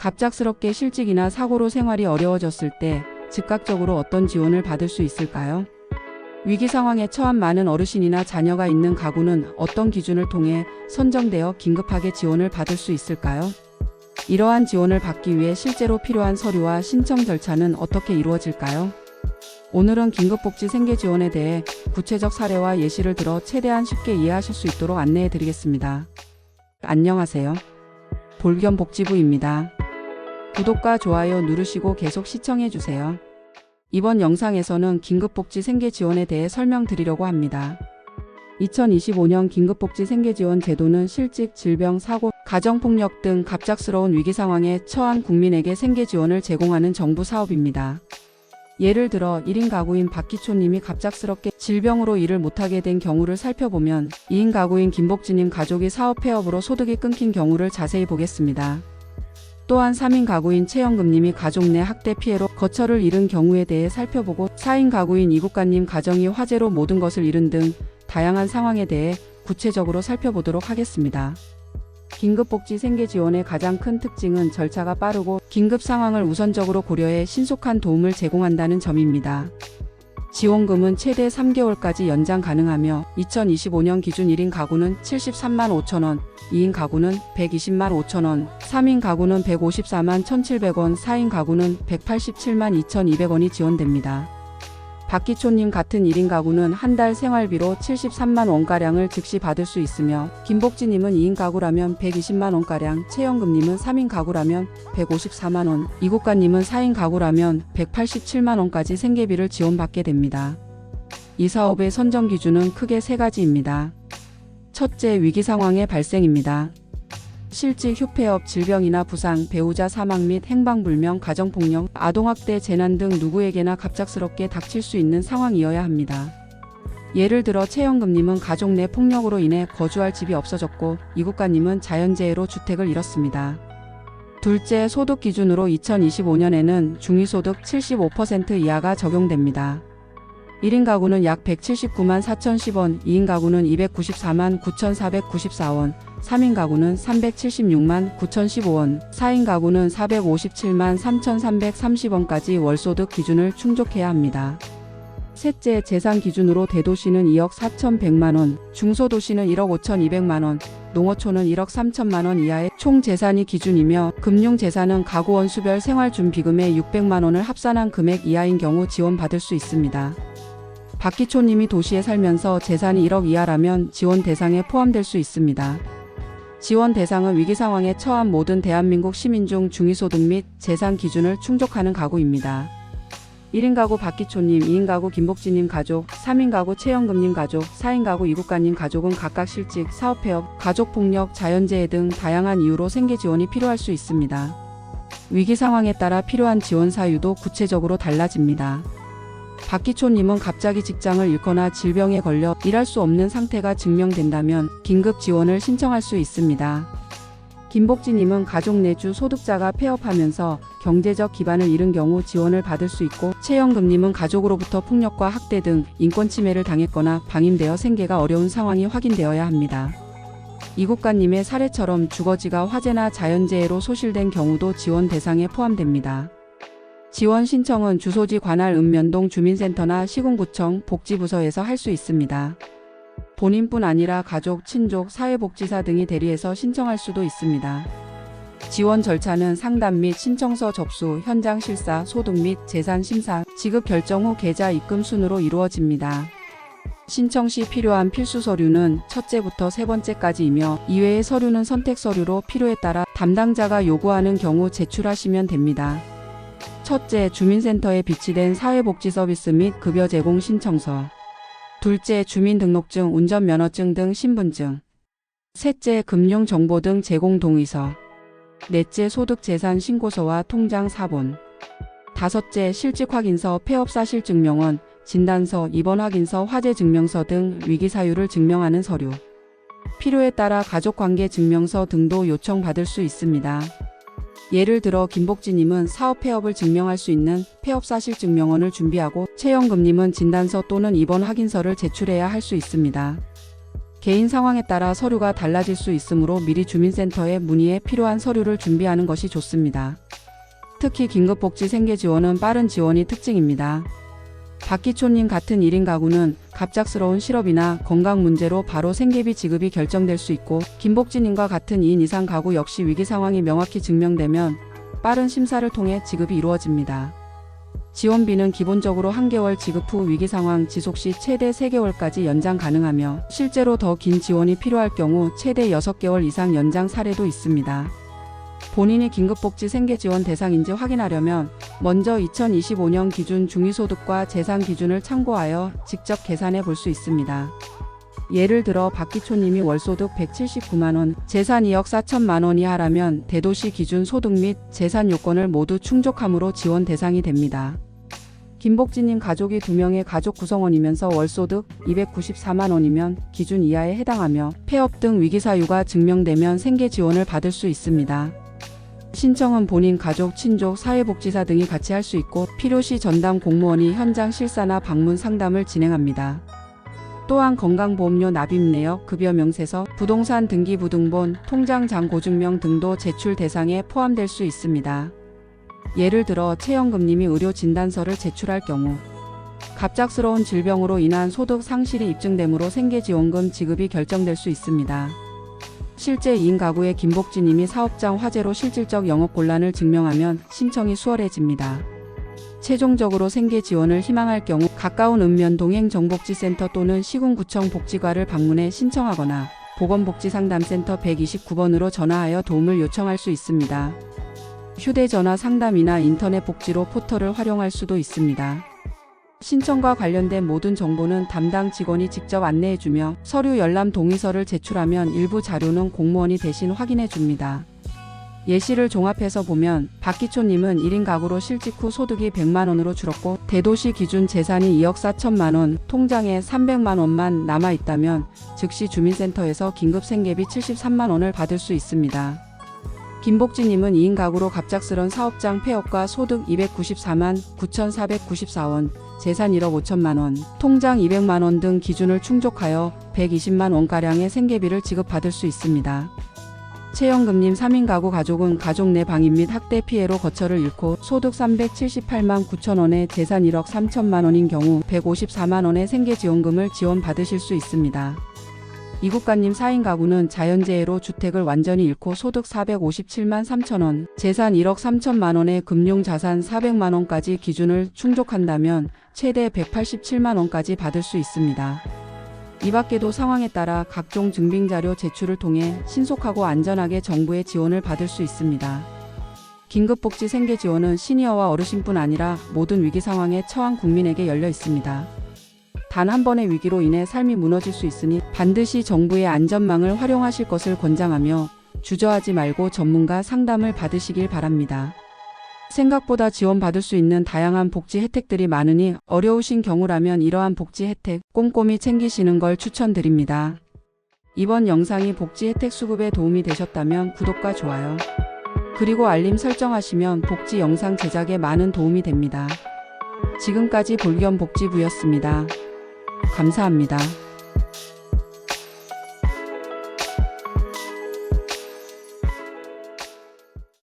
갑작스럽게 실직이나 사고로 생활이 어려워졌을 때 즉각적으로 어떤 지원을 받을 수 있을까요? 위기 상황에 처한 많은 어르신이나 자녀가 있는 가구는 어떤 기준을 통해 선정되어 긴급하게 지원을 받을 수 있을까요? 이러한 지원을 받기 위해 실제로 필요한 서류와 신청 절차는 어떻게 이루어질까요? 오늘은 긴급복지 생계 지원에 대해 구체적 사례와 예시를 들어 최대한 쉽게 이해하실 수 있도록 안내해 드리겠습니다. 안녕하세요. 볼겸복지부입니다. 구독과 좋아요 누르시고 계속 시청해 주세요. 이번 영상에서는 긴급복지 생계 지원에 대해 설명드리려고 합니다. 2025년 긴급복지 생계 지원 제도는 실직, 질병, 사고, 가정폭력 등 갑작스러운 위기 상황에 처한 국민에게 생계 지원을 제공하는 정부 사업입니다. 예를 들어 1인 가구인 박기초님이 갑작스럽게 질병으로 일을 못하게 된 경우를 살펴보면 2인 가구인 김복진님 가족이 사업 폐업으로 소득이 끊긴 경우를 자세히 보겠습니다. 또한 3인 가구인 최영금님이 가족 내 학대 피해로 거처를 잃은 경우에 대해 살펴보고 4인 가구인 이국가님 가정이 화재로 모든 것을 잃은 등 다양한 상황에 대해 구체적으로 살펴보도록 하겠습니다. 긴급복지 생계 지원의 가장 큰 특징은 절차가 빠르고 긴급 상황을 우선적으로 고려해 신속한 도움을 제공한다는 점입니다. 지원금은 최대 3개월까지 연장 가능하며 2025년 기준 1인 가구는 73만 5천원, 2인 가구는 120만 5천원, 3인 가구는 154만 1,700원, 4인 가구는 187만 2,200원이 지원됩니다. 박기초님 같은 1인 가구는 한 달 생활비로 73만 원가량을 즉시 받을 수 있으며 김복지님은 2인 가구라면 120만 원가량, 최영금님은 3인 가구라면 154만 원, 이국가님은 4인 가구라면 187만 원까지 생계비를 지원받게 됩니다. 이 사업의 선정 기준은 크게 세 가지입니다. 첫째, 위기 상황의 발생입니다. 실직, 휴폐업, 질병이나 부상, 배우자 사망 및 행방불명, 가정폭력, 아동학대, 재난 등 누구에게나 갑작스럽게 닥칠 수 있는 상황이어야 합니다. 예를 들어 최영금님은 가족 내 폭력으로 인해 거주할 집이 없어졌고 이국가님은 자연재해로 주택을 잃었습니다. 둘째, 소득 기준으로 2025년에는 중위소득 75% 이하가 적용됩니다. 1인 가구는 약 179만 4,010원, 2인 가구는 294만 9,494원, 3인 가구는 376만 9,015원, 4인 가구는 457만 3,330원까지 월소득 기준을 충족해야 합니다. 셋째, 재산 기준으로 대도시는 2억 4,100만원, 중소도시는 1억 5,200만원, 농어촌은 1억 3천만원 이하의 총 재산이 기준이며 금융재산은 가구 원 수별 생활준비금의 600만원을 합산한 금액 이하인 경우 지원받을 수 있습니다. 박기초 님이 도시에 살면서 재산이 1억 이하라면 지원 대상에 포함될 수 있습니다. 지원 대상은 위기 상황에 처한 모든 대한민국 시민 중 중위소득 및 재산 기준을 충족하는 가구입니다. 1인 가구 박기초님, 2인 가구 김복진님 가족, 3인 가구 최영금님 가족, 4인 가구 이국가님 가족은 각각 실직, 사업폐업, 가족폭력, 자연재해 등 다양한 이유로 생계 지원이 필요할 수 있습니다. 위기 상황에 따라 필요한 지원 사유도 구체적으로 달라집니다. 박기초님은 갑자기 직장을 잃거나 질병에 걸려 일할 수 없는 상태가 증명된다면 긴급 지원을 신청할 수 있습니다. 김복진님은 가족 내주 소득자가 폐업하면서 경제적 기반을 잃은 경우 지원을 받을 수 있고 최영금님은 가족으로부터 폭력과 학대 등 인권 침해를 당했거나 방임되어 생계가 어려운 상황이 확인되어야 합니다. 이국가님의 사례처럼 주거지가 화재나 자연재해로 소실된 경우도 지원 대상에 포함됩니다. 지원 신청은 주소지 관할 읍면동 주민센터나 시군구청 복지부서에서 할 수 있습니다. 본인뿐 아니라 가족, 친족, 사회복지사 등이 대리해서 신청할 수도 있습니다. 지원 절차는 상담 및 신청서 접수, 현장 실사, 소득 및 재산 심사, 지급 결정 후 계좌 입금 순으로 이루어집니다. 신청 시 필요한 필수 서류는 첫째부터 세 번째까지이며 이외의 서류는 선택 서류로 필요에 따라 담당자가 요구하는 경우 제출하시면 됩니다. 첫째, 주민센터에 비치된 사회복지 서비스 및 급여 제공 신청서. 둘째, 주민등록증, 운전면허증 등 신분증. 셋째, 금융정보 등 제공 동의서. 넷째, 소득재산 신고서와 통장 사본. 다섯째, 실직 확인서, 폐업사실 증명원, 진단서, 입원 확인서, 화재 증명서 등 위기 사유를 증명하는 서류. 필요에 따라 가족관계 증명서 등도 요청받을 수 있습니다. 예를 들어 김복진님은 사업 폐업을 증명할 수 있는 폐업사실 증명원을 준비하고 최영금님은 진단서 또는 입원 확인서를 제출해야 할 수 있습니다. 개인 상황에 따라 서류가 달라질 수 있으므로 미리 주민센터에 문의해 필요한 서류를 준비하는 것이 좋습니다. 특히 긴급복지 생계 지원은 빠른 지원이 특징입니다. 박기초님 같은 1인 가구는 갑작스러운 실업이나 건강 문제로 바로 생계비 지급이 결정될 수 있고 김복진님과 같은 2인 이상 가구 역시 위기 상황이 명확히 증명되면 빠른 심사를 통해 지급이 이루어집니다. 지원비는 기본적으로 한 개월 지급 후 위기 상황 지속 시 최대 3개월까지 연장 가능하며 실제로 더 긴 지원이 필요할 경우 최대 6개월 이상 연장 사례도 있습니다. 본인이 긴급복지 생계지원 대상인지 확인하려면 먼저 2025년 기준 중위소득과 재산 기준을 참고하여 직접 계산해 볼 수 있습니다. 예를 들어 박기초님이 월소득 179만원, 재산 2억 4천만원 이하라면 대도시 기준 소득 및 재산 요건을 모두 충족함으로 지원 대상이 됩니다. 김복진님 가족이 2명의 가족 구성원이면서 월소득 294만원이면 기준 이하에 해당하며 폐업 등 위기사유가 증명되면 생계 지원을 받을 수 있습니다. 신청은 본인 가족, 친족, 사회복지사 등이 같이 할 수 있고 필요시 전담 공무원이 현장 실사나 방문 상담을 진행합니다. 또한 건강보험료 납입 내역, 급여 명세서, 부동산 등기부등본, 통장 잔고증명 등도 제출 대상에 포함될 수 있습니다. 예를 들어 최영금님이 의료 진단서를 제출할 경우 갑작스러운 질병으로 인한 소득 상실이 입증되므로 생계지원금 지급이 결정될 수 있습니다. 실제 2인 가구의 김복진 님이 사업장 화재로 실질적 영업 곤란을 증명하면 신청이 수월해집니다. 최종적으로 생계 지원을 희망할 경우 가까운 읍면 동행정복지센터 또는 시군구청 복지과를 방문해 신청하거나 보건복지상담센터 129번으로 전화하여 도움을 요청할 수 있습니다. 휴대전화 상담이나 인터넷 복지로 포털을 활용할 수도 있습니다. 신청과 관련된 모든 정보는 담당 직원이 직접 안내해주며 서류 열람 동의서를 제출하면 일부 자료는 공무원이 대신 확인해 줍니다. 예시를 종합해서 보면 박기초님은 1인 가구로 실직 후 소득이 100만 원으로 줄었고 대도시 기준 재산이 2억 4천만 원, 통장에 300만 원만 남아 있다면 즉시 주민센터에서 긴급 생계비 73만 원을 받을 수 있습니다. 김복진님은 2인 가구로 갑작스런 사업장 폐업과 소득 294만 9,494원, 재산 1억 5천만 원, 통장 200만 원 등 기준을 충족하여 120만 원가량의 생계비를 지급받을 수 있습니다. 최영금님 3인 가구 가족은 가족 내 방임 및 학대 피해로 거처를 잃고 소득 378만 9천 원에 재산 1억 3천만 원인 경우 154만 원의 생계지원금을 지원받으실 수 있습니다. 이국가님 4인 가구는 자연재해로 주택을 완전히 잃고 소득 457만 3천 원, 재산 1억 3천만 원에 금융자산 400만 원까지 기준을 충족한다면 최대 187만 원까지 받을 수 있습니다. 이 밖에도 상황에 따라 각종 증빙자료 제출을 통해 신속하고 안전하게 정부의 지원을 받을 수 있습니다. 긴급복지 생계 지원은 시니어와 어르신뿐 아니라 모든 위기 상황에 처한 국민에게 열려 있습니다. 단 한 번의 위기로 인해 삶이 무너질 수 있으니 반드시 정부의 안전망을 활용하실 것을 권장하며 주저하지 말고 전문가 상담을 받으시길 바랍니다. 생각보다 지원받을 수 있는 다양한 복지 혜택들이 많으니 어려우신 경우라면 이러한 복지 혜택 꼼꼼히 챙기시는 걸 추천드립니다. 이번 영상이 복지 혜택 수급에 도움이 되셨다면 구독과 좋아요, 그리고 알림 설정하시면 복지 영상 제작에 많은 도움이 됩니다. 지금까지 볼겸 복지부였습니다. 감사합니다.